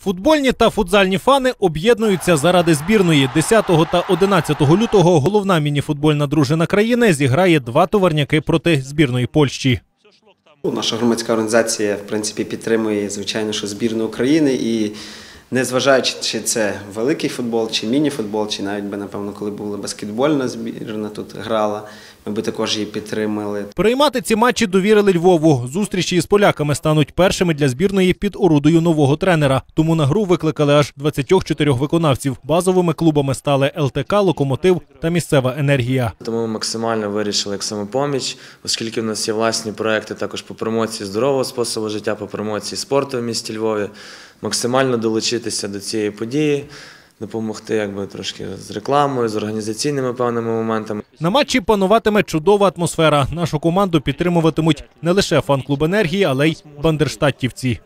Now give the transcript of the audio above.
Футбольні та футзальні фани об'єднуються заради збірної. 10 та 11 лютого головна мініфутбольна дружина країни зіграє два товарняки проти збірної Польщі. Наша громадська організація в принципі підтримує звичайно, що збірну України і незважаючи, чи це великий футбол, чи міні-футбол, чи навіть би напевно, коли була баскетбольна збірна тут грала, ми би також її підтримали. Приймати ці матчі довірили Львову. Зустрічі із поляками стануть першими для збірної під орудою нового тренера. Тому на гру викликали аж 24 виконавців. Базовими клубами стали ЛТК, Локомотив та місцева енергія. Тому ми максимально вирішили як самопоміч, оскільки в нас є власні проекти також по промоції здорового способу життя, по промоції спорту в місті Львові, максимально долучитися до цієї події, допомогти якби трошки з рекламою, з організаційними певними моментами. На матчі пануватиме чудова атмосфера. Нашу команду підтримуватимуть не лише фан-клуб енергії, але й бандерштаттівці.